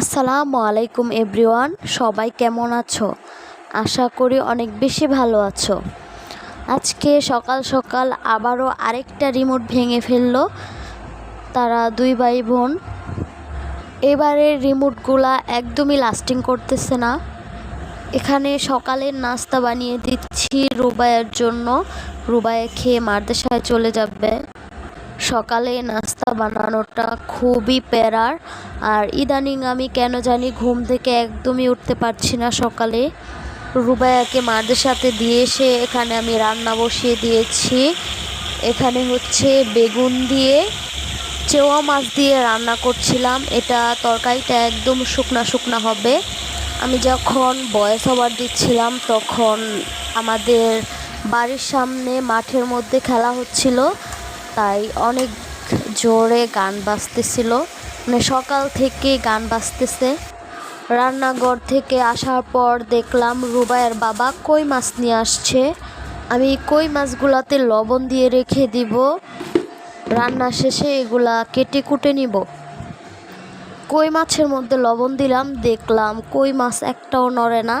আসসালামু আলাইকুম এভরিওয়ান, সবাই কেমন আছো? আশা করি অনেক বেশি ভালো আছো। আজকে সকাল সকাল আবারও আরেকটা রিমোট ভেঙে ফেলল তারা দুই ভাই বোন এবারের রিমোটগুলা একদমই লাস্টিং করতেছে না। এখানে সকালের নাস্তা বানিয়ে দিচ্ছি রুবাইয়ের জন্য। রুবাইয়া খেয়ে মাদ্রাসায় চলে যাবে। সকালে নাস্তা বানানোটা খুবই প্যারার। আর ইদানিং আমি কেন জানি ঘুম থেকে একদমই উঠতে পারছি না সকালে। রুবায়াকে মাদের সাথে দিয়ে এসে এখানে আমি রান্না বসিয়ে দিয়েছি। এখানে হচ্ছে বেগুন দিয়ে, চেওয়া মাছ দিয়ে রান্না করছিলাম। এটা তরকারিটা একদম শুকনা শুকনা হবে। আমি যখন বয়স ওভার দিচ্ছিলাম, তখন আমাদের বাড়ির সামনে মাঠের মধ্যে খেলা হচ্ছিল। তাই অনেক জোরে গান বাজতেছিল। মানে সকাল থেকে গান বাজতেছে। রান্নাঘর থেকে আসার পর দেখলাম রুবাইয়ের বাবা কই মাছ নিয়ে আসছে। আমি কই মাছগুলাতে লবণ দিয়ে রেখে দিব। রান্না শেষে এগুলা কেটে কুটে নিব। কই মাছের মধ্যে লবণ দিলাম, দেখলাম কই মাছ একটাও নড়ে না।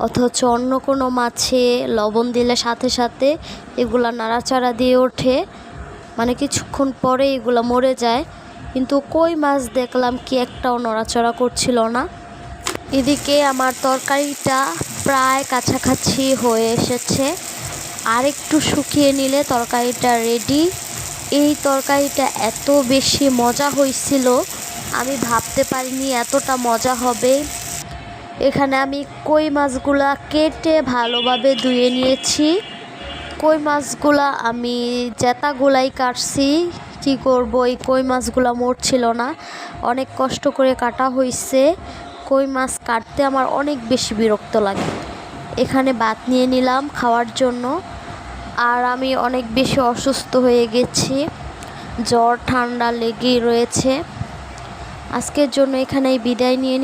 অথচ অন্য কোনো মাছে লবণ দিলে সাথে সাথে এগুলা নাড়াচাড়া দিয়ে ওঠে। মানে কিছুক্ষণ পরে এগুলো মরে যায়। কিন্তু কই মাছ দেখলাম কি একটাও নড়াচড়া করছিল না। এদিকে আমার তরকারিটা প্রায় কাছাকাছি হয়ে এসেছে। আর একটু শুকিয়ে নিলে তরকারিটা রেডি এই তরকারিটা এত বেশি মজা হয়েছিল আমি ভাবতে পারিনি এতটা মজা হবে। এখানে আমি কই মাছগুলা কেটে ভালোভাবে ধুয়ে নিয়েছি। কই মাছগুলা আমি জেতাগুলাই কাটছি। কি করব, এই কই মাছগুলা মরছিল না। অনেক কষ্ট করে কাটা হয়েছে কই মাছ কাটতে আমার অনেক বেশি বিরক্ত লাগে। এখানে ভাত নিয়ে নিলাম খাওয়ার জন্য। আর আমি অনেক বেশি অসুস্থ হয়ে গেছি। জ্বর, ঠান্ডা লেগেই রয়েছে। আজকের জন্য এখানেই বিদায় নিয়ে